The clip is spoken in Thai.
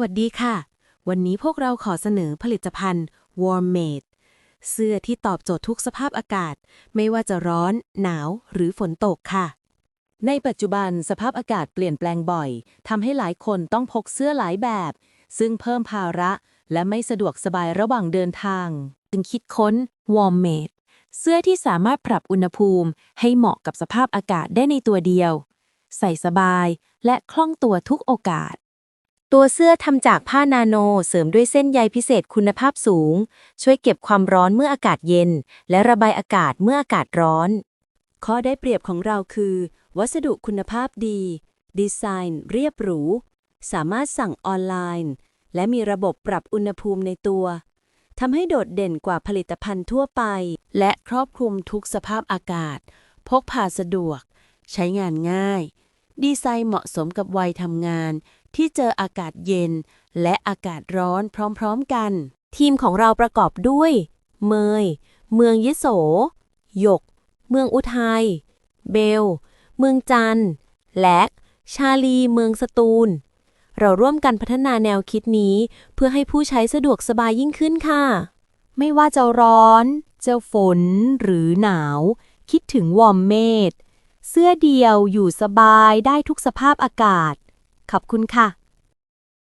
สวัสดีค่ะ วันนี้พวกเราขอเสนอผลิตภัณฑ์ Warm Made เสื้อที่ตอบโจทย์ทุกสภาพอากาศ ไม่ว่าจะร้อน หนาวหรือฝนตกค่ะ ในปัจจุบันสภาพอากาศเปลี่ยนแปลงบ่อยทำให้หลายคนต้องพกเสื้อหลายแบบ ซึ่งเพิ่มภาระ และไม่สะดวกสบายระหว่างเดินทาง จึงคิดค้น Warm Made เสื้อที่สามารถปรับอุณหภูมิ ให้เหมาะกับสภาพอากาศได้ในตัวเดียว ใส่สบายและคล่องตัวทุกโอกาส ตัวเสื้อทำจากผ้านาโนเสริมด้วยเส้นใยพิเศษคุณภาพสูง ช่วยเก็บความร้อนเมื่ออากาศเย็น และระบายอากาศเมื่ออากาศร้อน ข้อได้เปรียบของเราคือ วัสดุคุณภาพดี ดีไซน์เรียบหรู สามารถสั่งออนไลน์ และมีระบบปรับอุณหภูมิในตัวทำให้โดดเด่นกว่าผลิตภัณฑ์ทั่วไป และครอบคลุมทุกสภาพอากาศ พกพาสะดวก ใช้งานง่าย ดีไซน์เหมาะสมกับวัยทำงาน ที่เจออากาศเย็น และอากาศร้อนพร้อมๆกัน ทีมของเราประกอบด้วย เมย เมืองยโส หยก เมืองอุทัย เบล เมืองจันและชาลีเมืองสตูล เราร่วมกันพัฒนาแนวคิดนี้ เพื่อให้ผู้ใช้สะดวกสบายยิ่งขึ้นค่ะ ไม่ว่าจะร้อน จะฝน หรือหนาว คิดถึงวอมเมด เสื้อเดียวอยู่สบายได้ทุกสภาพอากาศ ขอบคุณค่ะ